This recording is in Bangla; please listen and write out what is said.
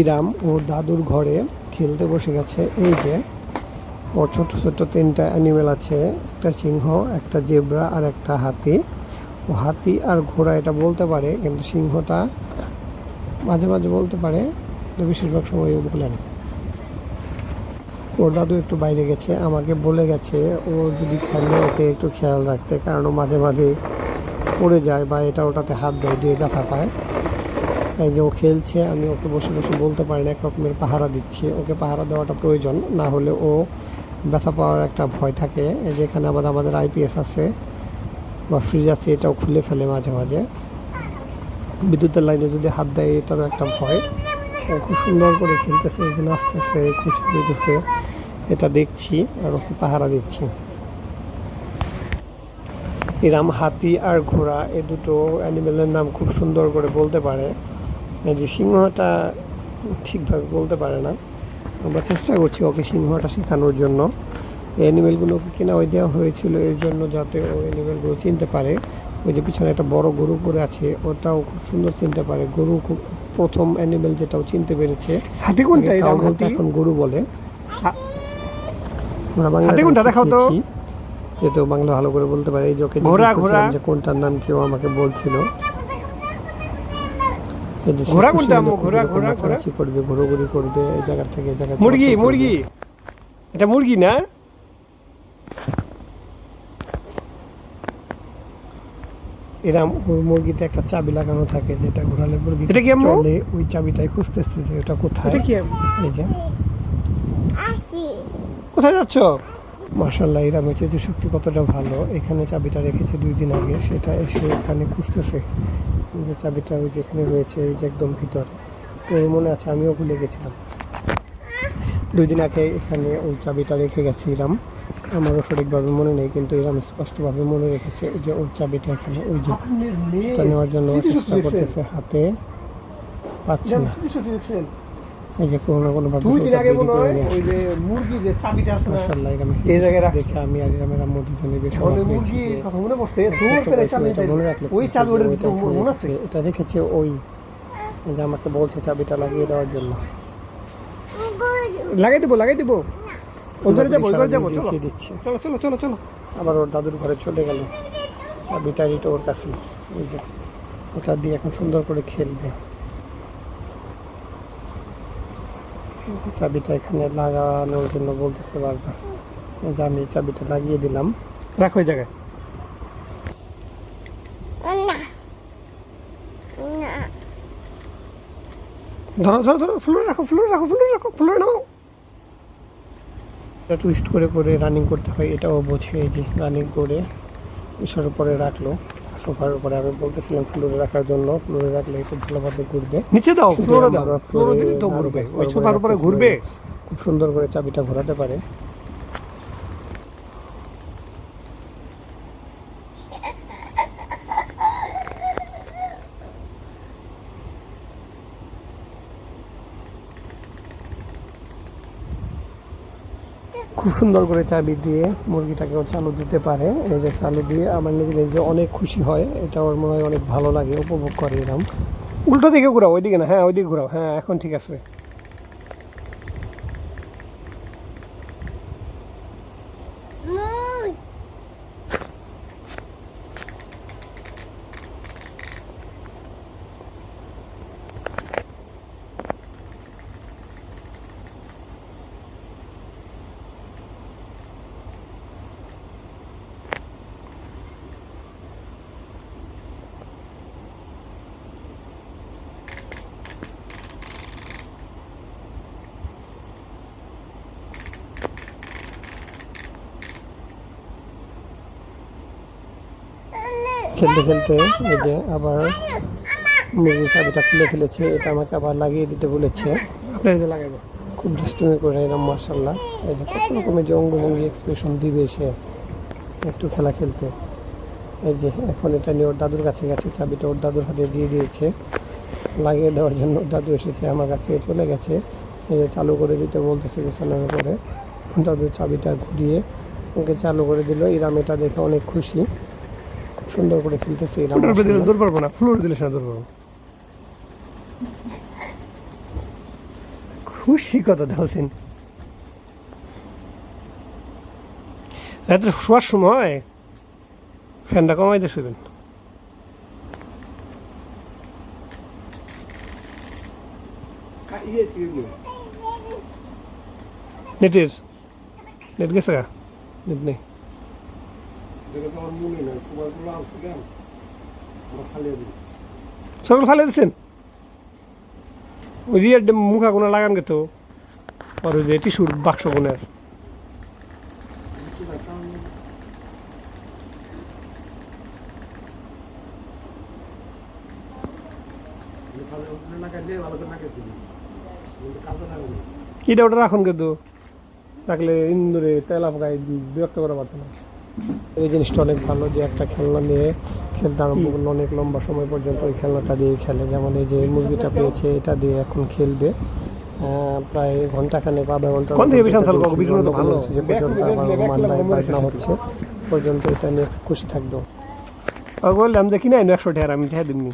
ইরাম ও দাদুর ঘরে খেলতে বসে গেছে। এই যে, ওর ছোট ছোট তিনটা অ্যানিমেল আছে। একটা সিংহ, একটা জেব্রা আর একটা হাতি। ও হাতি আর ঘোড়া এটা বলতে পারে, কিন্তু সিংহটা মাঝে মাঝে বলতে পারে, কিন্তু বেশিরভাগ সময় বলে না। ওর দাদু একটু বাইরে গেছে, আমাকে বলে গেছে, ও যদি খেলে, ওকে একটু খেয়াল রাখতে, কারণ ও মাঝে মাঝে পড়ে যায় বা এটা ওটাতে হাত দেয়, দিয়ে ব্যথা পায়। এই যে ও খেলছে, আমি ওকে বসে বসে বলতে পারি না, এক রকমের পাহারা দিচ্ছি। ওকে পাহারা দেওয়াটা প্রয়োজন, না হলে ও ব্যথা পাওয়ার একটা ভয় থাকে। এই যে এখানে আবার আমাদের আইপিএস আছে, বা ফ্রিজ আছে, এটাও খুলে ফেলে মাঝে মাঝে। বিদ্যুতের লাইনে যদি হাত দেয়, এটারও একটা ভয়। খুব সুন্দর করে খেলতেছে, এই যে নাচতেছে, খুশি হইতেছে। এটা দেখছি আর ওকে পাহারা দিচ্ছি। এরাম হাতি আর ঘোড়া, এ দুটো অ্যানিমেলের নাম খুব সুন্দর করে বলতে পারে। যে সিংহটা ঠিকভাবে বলতে পারে না। আমরা চেষ্টা করছি ওকে সিংহটা শেখানোর জন্য। অ্যানিমেলগুলোকে কেনা ওই দেওয়া হয়েছিল এর জন্য যাতে ও অ্যানিমেলগুলো চিনতে পারে। ওই যে পিছনে একটা বড় গরু পরে আছে ওটাও খুব সুন্দর চিনতে পারে। গরু খুব প্রথম অ্যানিমেল যেটাও চিনতে পেরেছে। হাতি কোনটা? বলতে এখন গরু বলে। আমরা বাংলা কোনটা? দেখাও তো? যেহেতু বাংলা ভালো করে বলতে পারে এই যে ওকে কোনটার নাম কেউ আমাকে বলছিল। কোনটা? করবে ঘোরাঘুরি করবে এই জায়গা থেকে এই মুরগি মুরগি। এটা মুরগি না? এরম মুরগিতে একটা চাবি লাগানো থাকে যেটা ঘোরালে মুরগি এটা কি চলে ওই চাবিটাই খুঁজতেছে যে ওটা কোথায়। এটা কি এই যে। কোথায় যাচ্ছ? মার্শাল্লাহ ইরামের চেতু শক্তি কতটা ভালো। এখানে চাবিটা রেখেছে দুই দিন আগে সেটা এসে এখানে খুঁজতেছে। এই যে চাবিটা ওই যেখানে রয়েছে এই যে একদম ভিতরে। তো মনে আছে আমিও ভুলে গেছিলাম। দুই দিন আগে এখানে ওই চাবিটা রেখে গেছিলাম। আমারও সঠিকভাবে মনে নেই কিন্তু এরাম স্পষ্টভাবে মনে রেখেছে যে ওর চাবিটা এখানে ওই যে নেওয়ার জন্য চেষ্টা করতেছে হাতে। পাচ্ছে না। এই যে কোনো না কোনো দুই দিন আগে মনে হয় ওই যে মুরগি যে চাবিটা আছে না এই জায়গায় রাখছে। আমি আর ইরামের আম্মু দুজনে বেশ ওই মুরগি কথা মনে পড়ছে দূর ছোট করে চাবি এটা রাখলে ওই খুব চাবি ওটার ভিতরে মনে আছে? এটা রেখেছে ওই যে আমাকে বলছে চাবিটা লাগিয়ে দেওয়ার জন্য। লাগাই দিব লাগাই দিব। ওই ঘরে যাব ওই ঘরে যাব চলো। চলো চলো চলো চলো। আবার ওর দাদুর ঘরে চলে গেল। চাবিটা এটা ওর কাছে। ওই যে ওটা দিয়ে এখন সুন্দর করে খেলবে। চাবিটা এখানে লাগানোর জন্য বলতেছে বারবার। যে আমি চাবিটা লাগিয়ে দিলাম। রাখো ওই জায়গায়। ধরো ধরো ধরো ফ্লোরে রাখো ফ্লোরে রাখো ফ্লোরে রাখো ফ্লোরে নাও এটা টুইস্ট করে করে রানিং করতে হয়, এটাও বোঝে এই যে রানিং করে ইসার উপরে রাখল। সোফার উপরে আমি বলতেছিলাম ফ্লোরে রাখার জন্য ফ্লোরে রাখলে খুব ভালোভাবে ঘুরবে। নিচে দাও ফ্লোরে দাও ফ্লোরে দিলে তো ঘুরবে ওই সোফার উপরে ঘুরবে। খুব সুন্দর করে চাবিটা ঘোরাতে পারে। খুব সুন্দর করে চাবি দিয়ে মুরগিটাকে ও চালু দিতে পারে। এই যে চালু দিয়ে আমার নিজের নিজে অনেক খুশি হয়, এটা ওর মনে হয় অনেক ভালো লাগে, উপভোগ করে এরকম উল্টো দিকে ঘুরাও, ওইদিকে না হ্যাঁ ওইদিকে ঘুরাও হ্যাঁ এখন ঠিক আছে। খেলতে খেলতে এই যে আবার মুরগির চাবিটা খুলে ফেলেছে এটা আমাকে আবার লাগিয়ে দিতে বলেছে। আপনার এতে লাগাইবো খুব দুষ্টুমি করে এরকম মার্শাল্লাহ এই যে কত রকমের যে অঙ্গভঙ্গি এক্সপ্রেশন দিবে সে একটু খেলা খেলতে। এই যে এখন এটা নিয়ে ওর দাদুর কাছে গেছে চাবিটা ওর দাদুর হাতে দিয়ে দিয়েছে। লাগিয়ে দেওয়ার জন্য ওর দাদু এসেছে আমার কাছে চলে গেছে। এই যে চালু করে দিতে বলতেছে বিছানার উপরে দাদু চাবিটা ঘুরিয়ে ওকে চালু করে দিল। ইরাম এটা দেখে অনেক খুশি। সুন্দর করে খেলতেছে ফ্লোরে দিলে। দূর পারব না ফ্লোরে দিলে সেটা দূর পারব। খুশি কত দেখছেন রাত্রে শোয়ার সময় ফ্যানটা কমাই দিয়ে শুবেন নেটের নেট গেছে নেট নেই। দিচ্ছেন ওই মুখা কোনো লাগান গেতো, আর ওই যে টিস্যুর বাক্স কোনের এটা ওটা রাখুন কিন্তু রাখলে ইন্দুরে তেলা পাকায় বিরক্ত করা পারতো না। এই জিনিসটা অনেক ভালো যে একটা খেলনা নিয়ে খেলতে আরম্ভ করল অনেক লম্বা সময় পর্যন্ত ওই খেলনাটা দিয়ে খেলে। যেমন এই যে মুরগিটা পেয়েছে এটা দিয়ে এখন খেলবে। প্রায় ঘণ্টা খানেক আধা ঘণ্টা ভালো। যে পর্যন্ত হচ্ছে পর্যন্ত এটা নিয়ে খুশি থাকব। বললাম যে কিনে আইনো একশো টাকা আমি ঠেয়া দিমনি